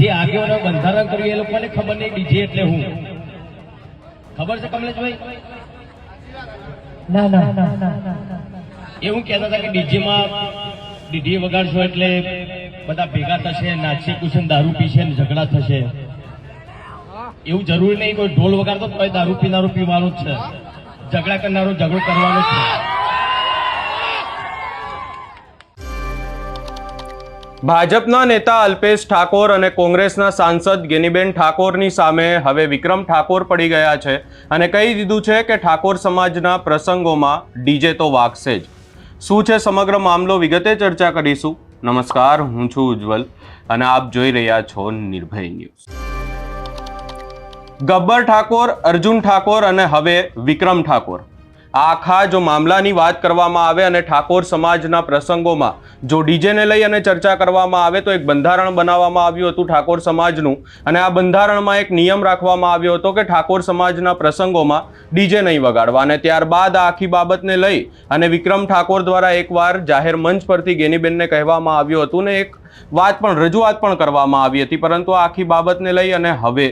જે આગેવાનો બંધારણ કર્યું એ લોકોને ખબર નહીં ડીજે એટલે હું. ખબર છે કમલેશભાઈ? ના ના. એવું કહેતા હતા કે ડીજેમાં ડીજે વગાડશો એટલે બધા ભેગા થશે નાચી કુશન દારૂ પીશે ને ઝઘડા થશે. એવું જરૂરી નહીં કોઈ ઢોલ વગાડતો તો દારૂ પીનારું પીવાનું જ છે. ઝઘડા કરનારો ઝઘડો કરવાનો છે. ભાજપના નેતા અલ્પેશ ઠાકોર અને કોંગ્રેસના સાંસદ ગેનીબેન ઠાકોરની સામે હવે વિક્રમ ઠાકોર પડી ગયા છે અને કહી દીધું છે કે ઠાકોર સમાજના પ્રસંગોમાં ડીજે તો વાગશે જ. શું છે સમગ્ર મામલો? વિગતે ચર્ચા કરીશું. નમસ્કાર, હું છું ઉજ્જવલ અને આપ જોઈ રહ્યા છો નિર્ભય ન્યૂઝ. ગબ્બર ઠાકોર, અર્જુન ઠાકોર અને હવે વિક્રમ ઠાકોર. આખા જો મામલાની વાત કરવામાં આવે અને ઠાકોર સમાજના પ્રસંગોમાં જો ડીજેને લઈ અને ચર્ચા કરવામાં આવે તો એક બંધારણ બનાવવામાં આવ્યું હતું ઠાકોર સમાજનું. અને આ બંધારણમાં એક નિયમ રાખવામાં આવ્યો હતો કે ઠાકોર સમાજના પ્રસંગોમાં ડીજે નહીં વગાડવા. અને ત્યારબાદ આ આખી બાબતને લઈ અને વિક્રમ ઠાકોર દ્વારા એકવાર જાહેર મંચ પરથી ગેનીબેનને કહેવામાં આવ્યું હતું ને એક વાત પણ, રજૂઆત પણ કરવામાં આવી હતી. પરંતુ આખી બાબતને લઈ અને હવે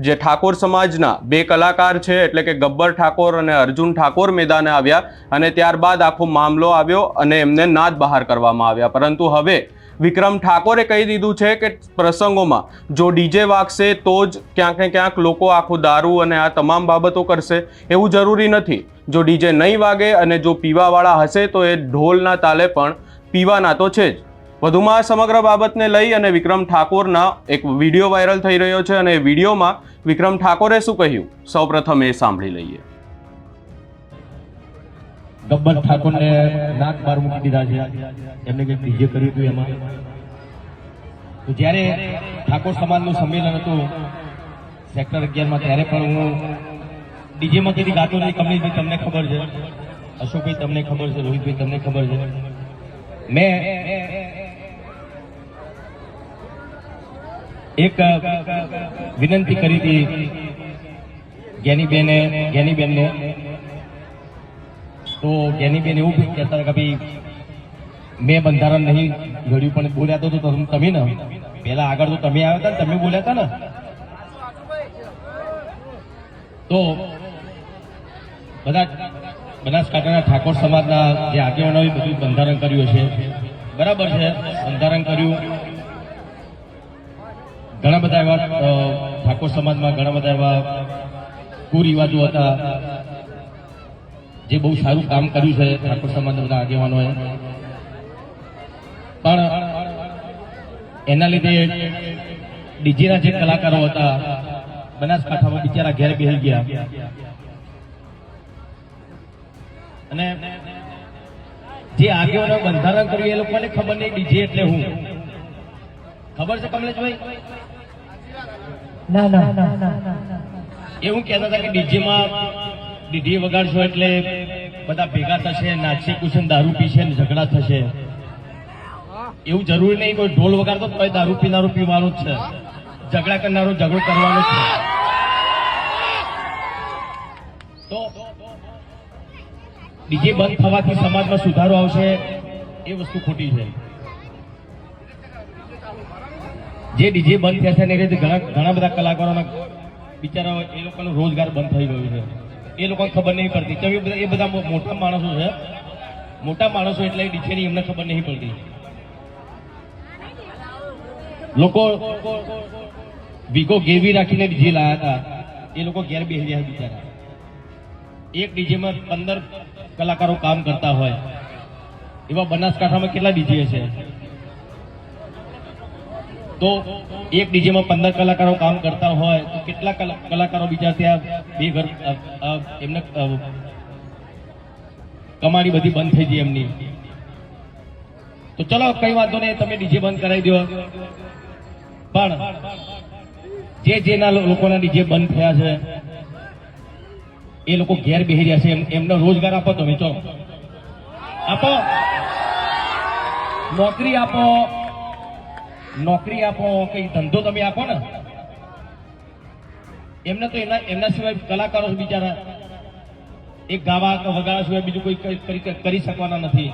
જે ઠાકોર સમાજના બે કલાકાર છે, એટલે કે ગબ્બર ઠાકોર અને અર્જુન ઠાકોર મેદાને આવ્યા અને ત્યારબાદ આખો મામલો આવ્યો અને એમને નાદ બહાર કરવામાં આવ્યા. પરંતુ હવે વિક્રમ ઠાકોરે કહી દીધું છે કે પ્રસંગોમાં જો ડીજે વાગશે તો જ ક્યાંક ને ક્યાંક લોકો આખું દારૂ અને આ તમામ બાબતો કરશે. એવું જરૂરી નથી. જો ડીજે નહીં વાગે અને જો પીવાવાળા હશે તો એ ઢોલના તાલે પણ પીવાના તો છે જ. વધુમાં સમગ્ર બાબતને લઈ અને વિક્રમ ઠાકોરના એક વીડિયો વાયરલ થઈ રહ્યો છે અને વિડીયોમાં વિક્રમ ઠાકોરે શું કહ્યું? સૌપ્રથમ એ સાંભળી લઈએ. ગબ્બર ઠાકોરને નાક બાર મૂકી દીધા છે. એમને કંઈક ડીજે કર્યું હતું એમાં? તો જ્યારે ઠાકોર સમાજનું સંમેલન હતું, સેક્ટર અગિયારમાં, ત્યારે પણ હું ડીજેમાં કદી ગાતો નહીં કમલેશભાઈ તમને ખબર છે. અશોકભાઈ, તમને ખબર છે, રોહિતભાઈ, તમને ખબર છે. મેં એક વિનંતી કરી હતી જ્ઞાનીબેને જ્ઞાનીબેનને તો જ્ઞાનીબેન એવું બી કહેતા હતા કે ભાઈ, મેં બંધારણ નહીં ઘડ્યું, પણ બોલ્યા તો તમે ને પહેલા આગળ તો તમે આવ્યા હતા ને, તમે બોલ્યા હતા ને? તો બધા બનાસકાંઠાના ઠાકોર સમાજના જે આગેવાનો બધું બંધારણ કર્યું છે બરાબર છે, બંધારણ કર્યું. ઘણા બધા એવા ઠાકોર સમાજમાં ઘણા બધા એવા કુરિવાજો હતા, જે બહુ સારું કામ કર્યું છે ઠાકોર સમાજના બધા આગેવાનોએ. પણ એના લીધે ડીજેના જે કલાકારો હતા, બનાસકાંઠામાં બિચારા ઘેર બેસી ગયા. અને જે આગેવાનો બંધારણ કર્યું એ લોકોને ખબર નહીં, ડીજે એટલે હું. ખબર છે કમલેશભાઈ? ના ના. એવું કહેતા હતા કે ડીજેમાં ડીજે વગાડશો એટલે બધા ભેગા થશે નાચશે કુશન દારૂ પીશે ને ઝઘડા થશે. એવું જરૂરી નહીં કોઈ ઢોલ વગાડતો તો દારૂ પીનારું પીવાનું જ છે. ઝઘડા કરનારો ઝઘડો કરવાનો છે. તો ડીજે બંધ થવાથી સમાજમાં સુધારો આવશે એ વસ્તુ ખોટી છે. જે ડીજે બંધ થયા છે ને એ રીતે ઘણા ઘણા બધા કલાકારોના બિચારા એ લોકોનો રોજગાર બંધ થઈ ગયો છે. એ લોકોને ખબર નહીં પડતી. એ બધા- એ બધા મોટા માણસો છે. મોટા માણસો એટલે ડીજેની એમને ખબર નહીં પડતી. લોકો વીગો ગેરવી રાખીને ડીજે લાયા હતા. એ લોકો ઘેર બેસી રહ્યા બિચારા. એક ડીજેમાં પંદર કલાકારો કામ કરતા હોય. એવા બનાસકાંઠામાં કેટલા ડીજે છે? તો એક ડીજેમાં પંદર કલાકારો કામ કરતા હોય, તો કેટલા કલા- કલાકારો બીજા ત્યાં બે ઘર એમને કમાણી બધી બંધ થઈ ગઈ એમની. તો ચલો, કઈ વાંધો નહીં, તમે ડીજે બંધ કરાવી દો. પણ જે જેના લોકોના ડીજે બંધ થયા છે, એ લોકો ઘેર બેસી રહ્યા છે, એમ- એમને રોજગાર આપો તમે, ચલો. આપો. નોકરી આપો. નોકરી આપો, કઈ ધંધો તમે આપો ને. એમને તો એમના એમના સિવાય કલાકારો બિચારા. એક ગાવા કે વગાડવા સિવાય બીજું કોઈ કરી- શકવાના નથી.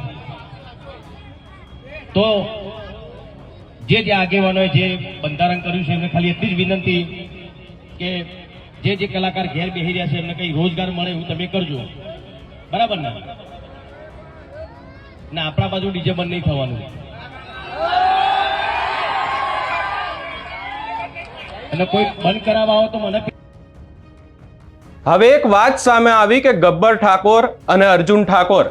તો જે જે આગેવાનોએ જે બંધારણ કર્યું છે, એમને ખાલી એટલી જ વિનંતી કે જે જે કલાકાર ઘેર બેસી રહ્યા છે, એમને કંઈ રોજગાર મળે એવું તમે કરજો. બરાબર ને? ના આપણા બાજુ ડીજે બંધ નહીં થવાનું. અને કોઈ બંધ કરાવવા આવો તો મને હવે એક વાત સામે આવી કે ગબ્બર ઠાકોર અને અર્જુન ઠાકોર,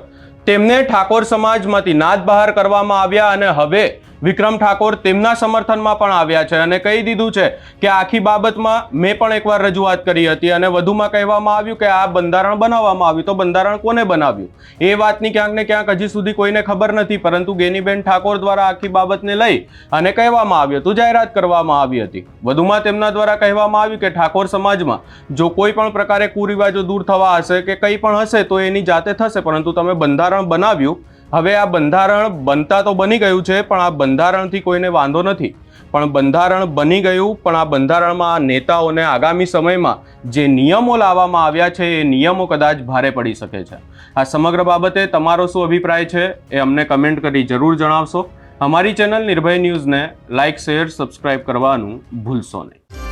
તેમને ઠાકોર સમાજમાંથી નાદ બહાર કરવામાં આવ્યા અને હવે વિક્રમ ઠાકોર તેમના સમર્થનમાં પણ આવ્યા છે અને કહી દીધું છે કે આખી બાબતમાં મેં પણ એકવાર રજૂઆત કરી હતી અને વધુમાં કહેવામાં આવ્યું કે આ બંધારણ બનાવવામાં આવ્યું તો બંધારણ કોને બનાવ્યું? એ વાતની ક્યાંક ને ક્યાંક હજી સુધી કોઈને ખબર નથી, પરંતુ ગેનીબેન ઠાકોર દ્વારા આખી બાબતને લઈ અને કહેવામાં આવ્યું હતું, જાહેરાત કરવામાં આવી હતી. વધુમાં તેમના દ્વારા કહેવામાં આવ્યું કે ઠાકોર સમાજમાં જો કોઈ પણ પ્રકારે કુરિવાજો દૂર થવા હશે કે કંઈ પણ હશે તો એની જાતે થશે, પરંતુ તમે બંધારણ બનાવ્યું હવે આ બંધારણ બનતા તો બની ગયું છે, પણ આ બંધારણથી કોઈને વાંધો નથી. પણ બંધારણ બની ગયું, પણ આ બંધારણમાં નેતાઓને આગામી સમયમાં જે નિયમો લાવવામાં આવ્યા છે, એ નિયમો કદાચ ભારે પડી શકે છે. આ સમગ્ર બાબતે તમારો શું અભિપ્રાય છે, એ અમને કમેન્ટ કરી જરૂર જણાવશો. અમારી ચેનલ નિર્ભય ન્યૂઝને લાઇક, શેર, સબસ્ક્રાઇબ કરવાનું ભૂલશો નહીં.